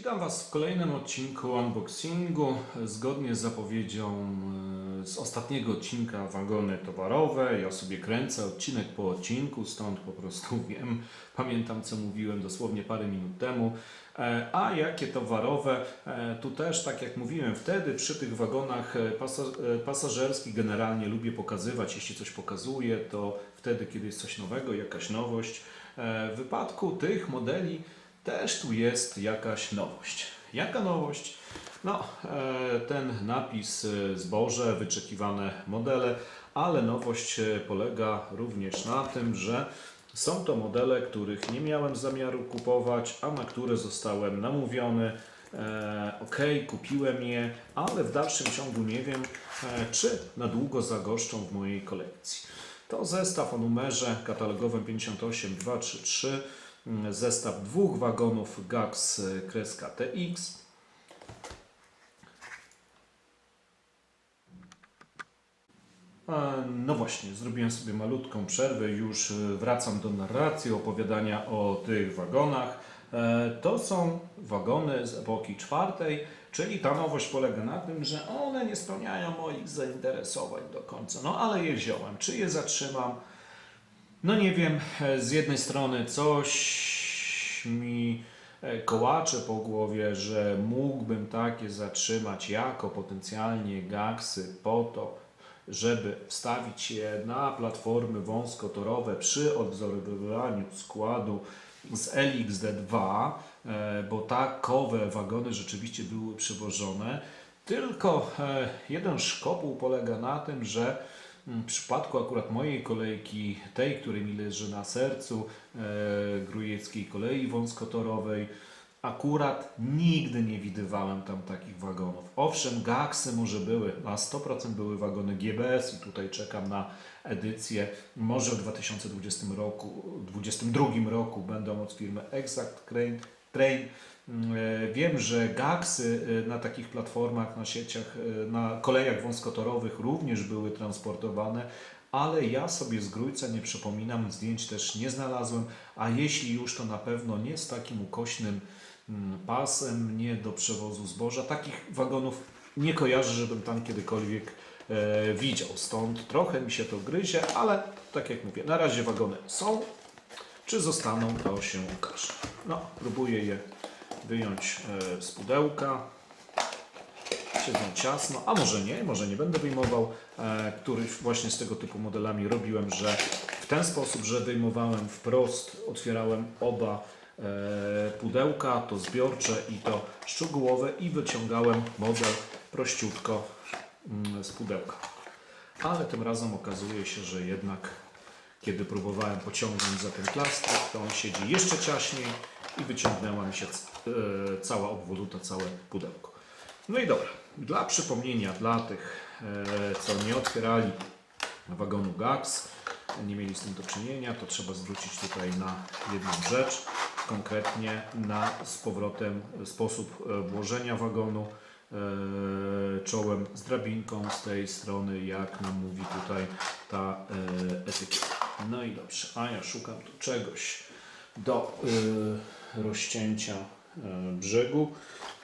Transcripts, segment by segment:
Witam Was w kolejnym odcinku unboxingu. Zgodnie z zapowiedzią e, z ostatniego odcinka wagony towarowe, ja sobie kręcę odcinek po odcinku, stąd po prostu wiem, pamiętam co mówiłem dosłownie parę minut temu. E, A jakie towarowe, e, tu też tak jak mówiłem wtedy, przy tych wagonach pasa- pasażerskich generalnie lubię pokazywać, jeśli coś pokazuję, to wtedy, kiedy jest coś nowego, jakaś nowość. W wypadku tych modeli też tu jest jakaś nowość. Jaka nowość? No, e, ten napis e, zboże, wyczekiwane modele, ale nowość e, polega również na tym, że są to modele, których nie miałem zamiaru kupować, a na które zostałem namówiony. Ok, kupiłem je, ale w dalszym ciągu nie wiem, czy na długo zagoszczą w mojej kolekcji. To zestaw o numerze katalogowym 58233, mm, zestaw dwóch wagonów GAX kreska TX. E, No właśnie, zrobiłem sobie malutką przerwę, już y, wracam do narracji, opowiadania o tych wagonach. E, To są wagony z epoki czwartej, czyli ta nowość polega na tym, że one nie spełniają moich zainteresowań do końca. No ale je wziąłem. Czy je zatrzymam? No nie wiem, e, z jednej strony coś mi e, kołacze po głowie, że mógłbym takie zatrzymać jako potencjalnie gaksy po to, żeby wstawić je na platformy wąskotorowe przy odwzorowywaniu składu z LXD2, e, bo takowe wagony rzeczywiście były przywożone. Tylko jeden szkopuł polega na tym, że w przypadku akurat mojej kolejki, tej, której mi leży na sercu, e, Grujeckiej Kolei Wąskotorowej, akurat nigdy nie widywałem tam takich wagonów. Owszem, gaksy może były, na 100% były wagony GBS i tutaj czekam na edycję. Może w 2020 roku, 2022 roku będą od firmy Exact Train. Train. E, Wiem, że gaksy e, na takich platformach, na sieciach, e, na kolejach wąskotorowych również były transportowane, ale ja sobie z Grójca nie przypominam, zdjęć też nie znalazłem, a jeśli już, to na pewno nie z takim ukośnym mm, pasem, nie do przewozu zboża. Takich wagonów nie kojarzę, żebym tam kiedykolwiek widział. Stąd trochę mi się to gryzie, ale tak jak mówię, na razie wagony są. Czy zostaną, to się ukaże. No, próbuję je wyjąć e, z pudełka. Siedzą ciasno, a może nie, może nie będę wyjmował. E, któryś właśnie z tego typu modelami robiłem, że w ten sposób, że wyjmowałem wprost, otwierałem oba e, pudełka, to zbiorcze i to szczegółowe i wyciągałem model prościutko mm, z pudełka. Ale tym razem okazuje się, że jednak kiedy próbowałem pociągnąć za ten plastik, to on siedzi jeszcze ciaśniej i wyciągnęła mi się e, cała obwoluta, całe pudełko. No i dobra, dla przypomnienia dla tych, e, co nie otwierali wagonu GAX, nie mieli z tym do czynienia, to trzeba zwrócić tutaj na jedną rzecz, konkretnie na z powrotem sposób e, włożenia wagonu czołem z drabinką z tej strony, jak nam mówi tutaj ta e, etykieta. No i dobrze, a ja szukam tu czegoś do e, rozcięcia e, brzegu,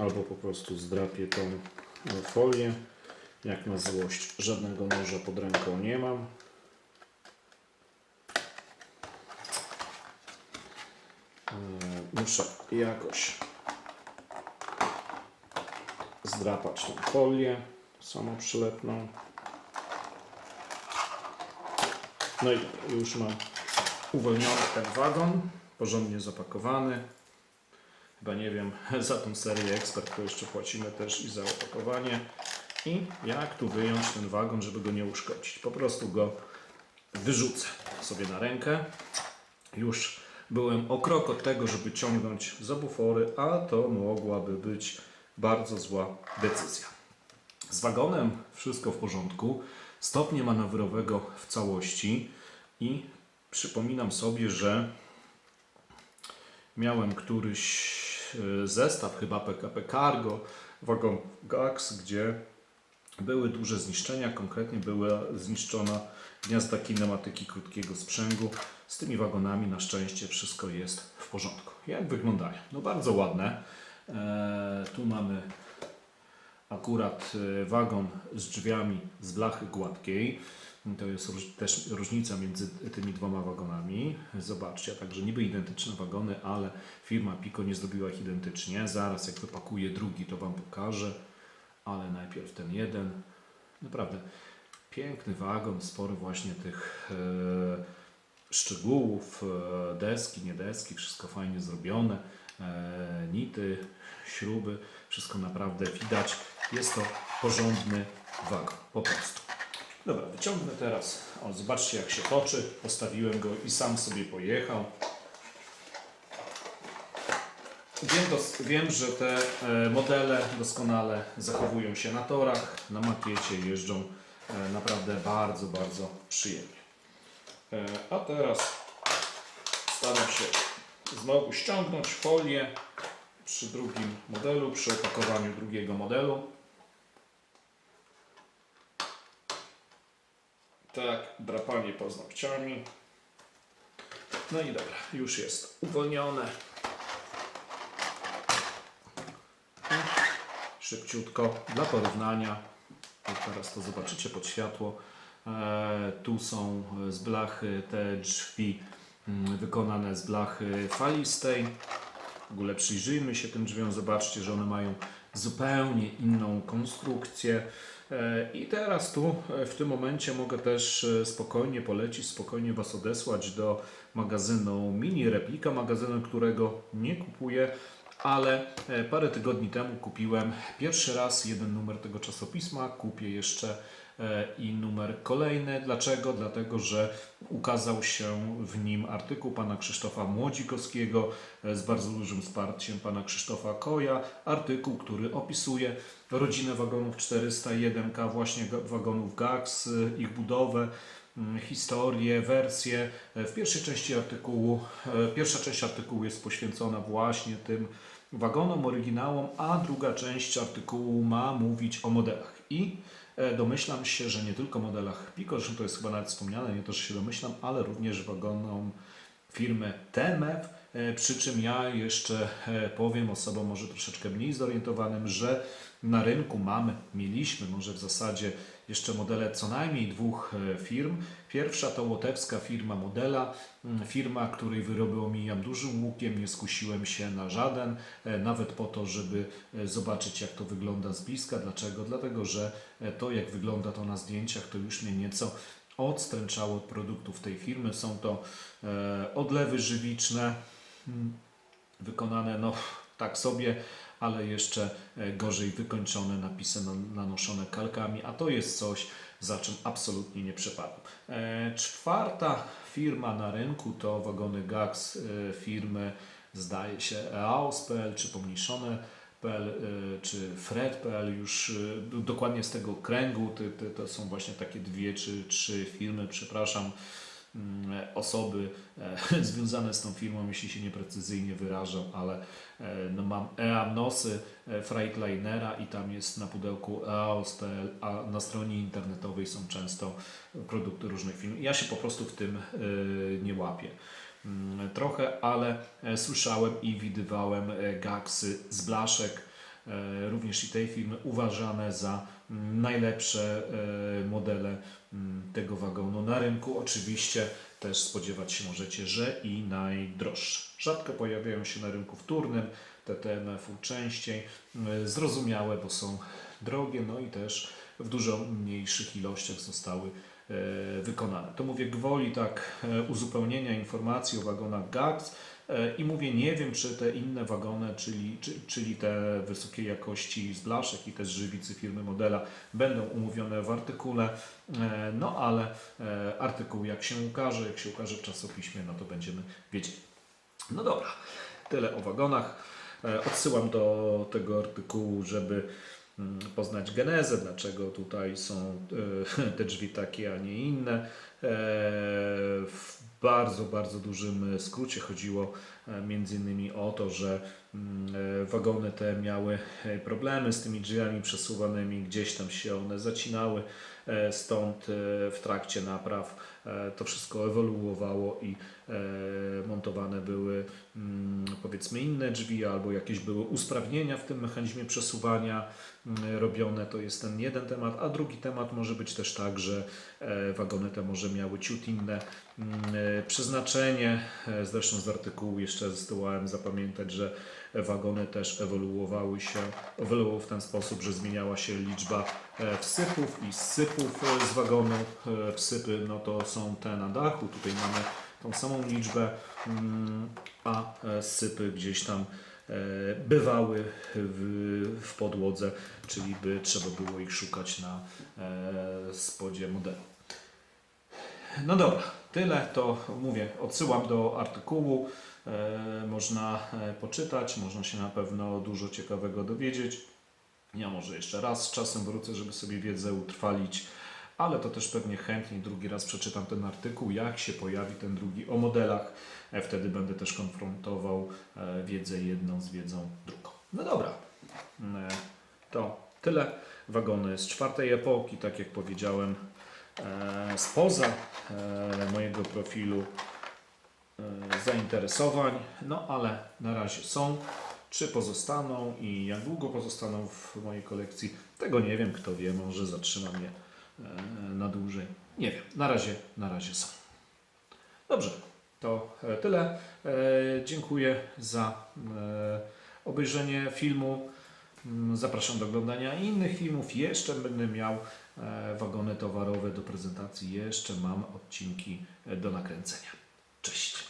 albo po prostu zdrapię tą e, folię. Jak na złość, żadnego noża pod ręką nie mam. E, Muszę jakoś zdrapać tą folię samoprzylepną. No i już mam uwolniony ten wagon, porządnie zapakowany. Chyba nie wiem, za tą serię ekspert to jeszcze płacimy też i za opakowanie. I jak tu wyjąć ten wagon, żeby go nie uszkodzić? Po prostu go wyrzucę sobie na rękę. Już byłem o krok od tego, żeby ciągnąć za bufory, a to mogłaby być bardzo zła decyzja. Z wagonem wszystko w porządku, stopnie manewrowego w całości i przypominam sobie, że miałem któryś e, zestaw, chyba PKP Cargo, wagon GAX, gdzie były duże zniszczenia, konkretnie była zniszczona gniazda kinematyki krótkiego sprzęgu. Z tymi wagonami na szczęście wszystko jest w w porządku. Jak wyglądają? No bardzo ładne. E, tu mamy akurat e, wagon z drzwiami z blachy gładkiej. To jest też różnica między tymi dwoma wagonami. Zobaczcie, także niby identyczne wagony, ale firma Pico nie zrobiła ich identycznie. Zaraz jak wypakuję drugi, to Wam pokażę, ale najpierw ten jeden. Naprawdę piękny wagon, sporo właśnie tych e, szczegółów, deski, nie deski, wszystko fajnie zrobione, nity, śruby, wszystko naprawdę widać. Jest to porządny wagon, po prostu. Dobra, wyciągnę teraz. O, zobaczcie jak się toczy. Postawiłem go i sam sobie pojechał. Wiem, wiem, że te e, modele doskonale zachowują się na torach, na makiecie, jeżdżą e, naprawdę bardzo, bardzo przyjemnie. E, a teraz staram się znowu ściągnąć folię przy drugim modelu, przy opakowaniu drugiego modelu. Tak, drapanie paznokciami. No i dobra, już jest uwolnione. Szybciutko, dla porównania. Teraz to zobaczycie pod światło. E, tu są z blachy te drzwi wykonane z blachy falistej. W ogóle przyjrzyjmy się tym drzwiom, zobaczcie, że one mają zupełnie inną konstrukcję. E, I teraz tu e, w tym momencie mogę też e, spokojnie polecić, spokojnie Was odesłać do magazynu Mini Replika, magazynu, którego nie kupuję, ale parę tygodni temu kupiłem pierwszy raz jeden numer tego czasopisma, kupię jeszcze i numer kolejny. Dlaczego? Dlatego, że ukazał się w nim artykuł pana Krzysztofa Młodzikowskiego e, z bardzo dużym wsparciem pana Krzysztofa Koja. Artykuł, który opisuje rodzinę wagonów 401K, właśnie wagonów GAX, y, ich budowę, historię, wersję. E, W pierwszej części artykułu, e, pierwsza część artykułu jest poświęcona właśnie tym wagonom, oryginałom, a druga część artykułu ma mówić o modelach. I e, domyślam się, że nie tylko modelach Pico, zresztą to jest chyba nawet wspomniane, nie to, że się domyślam, ale również wagonom firmy TMF. E, Przy czym ja jeszcze e, powiem osobom może troszeczkę mniej zorientowanym, że na rynku mamy, mieliśmy może w zasadzie jeszcze modele co najmniej dwóch e, firm. Pierwsza to łotewska firma Modela, mm, firma, której wyroby omijam dużym łukiem, nie skusiłem się na żaden, e, nawet po to, żeby e, zobaczyć jak to wygląda z bliska. Dlaczego? Dlatego, że to jak wygląda to na zdjęciach to już mnie nieco odstręczało od produktów tej firmy. Są to odlewy żywiczne, mm, wykonane no tak sobie, ale jeszcze e, gorzej wykończone, napisy nan- nanoszone kalkami, a to jest coś, za czym absolutnie nie przepadam. E, czwarta firma na rynku to wagony GAX e, firmy, zdaje się, EAOS.pl czy pomniejszone.pl e, czy Fred.pl już dokładnie z tego kręgu, ty, ty, to są właśnie takie dwie czy trzy firmy, przepraszam, osoby e, związane z tą firmą, jeśli się nieprecyzyjnie wyrażam, ale e, no mam EAMNOSy e, Freightlinera i tam jest na pudełku EAOS.pl, a na stronie internetowej są często produkty różnych firm. Ja się po prostu w tym nie łapię. Mm, Trochę, ale słyszałem i widywałem gaksy z blaszek, również i tej firmy, uważane za mm, najlepsze e, modele mm, tego wagonu na rynku. Oczywiście też spodziewać się możecie, że i najdroższe. Rzadko pojawiają się na rynku wtórnym, te TMF-u częściej. E, Zrozumiałe, bo są drogie, no i też w dużo mniejszych ilościach zostały e, wykonane. To mówię gwoli tak e, uzupełnienia informacji o wagonach GAX e, i mówię, nie wiem czy te inne wagony, czyli, czy, czyli te wysokiej jakości z blaszek i te z żywicy firmy Modela będą umówione w artykule, e, no ale e, artykuł jak się ukaże, jak się ukaże w czasopiśmie, no to będziemy wiedzieli. No dobra, tyle o wagonach. E, Odsyłam do tego artykułu, żeby poznać genezę, dlaczego tutaj są e, te drzwi takie, a nie inne. w bardzo, bardzo dużym skrócie chodziło e, między innymi o to, że mm, e, wagony te miały e, problemy z tymi drzwiami przesuwanymi, gdzieś tam się one zacinały, e, stąd e, w trakcie napraw e, to wszystko ewoluowało i e, montowane były mm, powiedzmy inne drzwi albo jakieś były usprawnienia w tym mechanizmie przesuwania mm, robione. To jest ten jeden temat, a drugi temat może być też tak, że e, wagony te może miały ciut inne mm, e, przeznaczenie. E, Zresztą z artykułu jeszcze zdołałem zapamiętać, że wagony też ewoluowały się, ewoluowały w ten sposób, że zmieniała się liczba e, wsypów i zsypów e, z wagonu. E, Wsypy no to są te na dachu, tutaj mamy tą samą liczbę, mm, a e, sypy gdzieś tam e, bywały w, w podłodze, czyli by trzeba było ich szukać na e, spodzie modelu. No dobra, tyle to mówię. Odsyłam do artykułu. E, można e, poczytać, można się na pewno dużo ciekawego dowiedzieć. Ja może jeszcze raz z czasem wrócę, żeby sobie wiedzę utrwalić, ale to też pewnie chętnie drugi raz przeczytam ten artykuł, jak się pojawi ten drugi o modelach. E, Wtedy będę też konfrontował wiedzę jedną z wiedzą drugą. No dobra, to tyle. Wagony z czwartej epoki, tak jak powiedziałem, spoza e, mojego profilu e, zainteresowań, no ale na razie są. Czy pozostaną i jak długo pozostaną w mojej kolekcji, tego nie wiem, kto wie, może zatrzymam je e, na dłużej. Nie wiem, na razie, na razie są. Dobrze, to e, tyle. E, Dziękuję za e, obejrzenie filmu. Mm, Zapraszam do oglądania innych filmów. Jeszcze będę miał e, wagony towarowe do prezentacji. Jeszcze mam odcinki e, do nakręcenia. Cześć.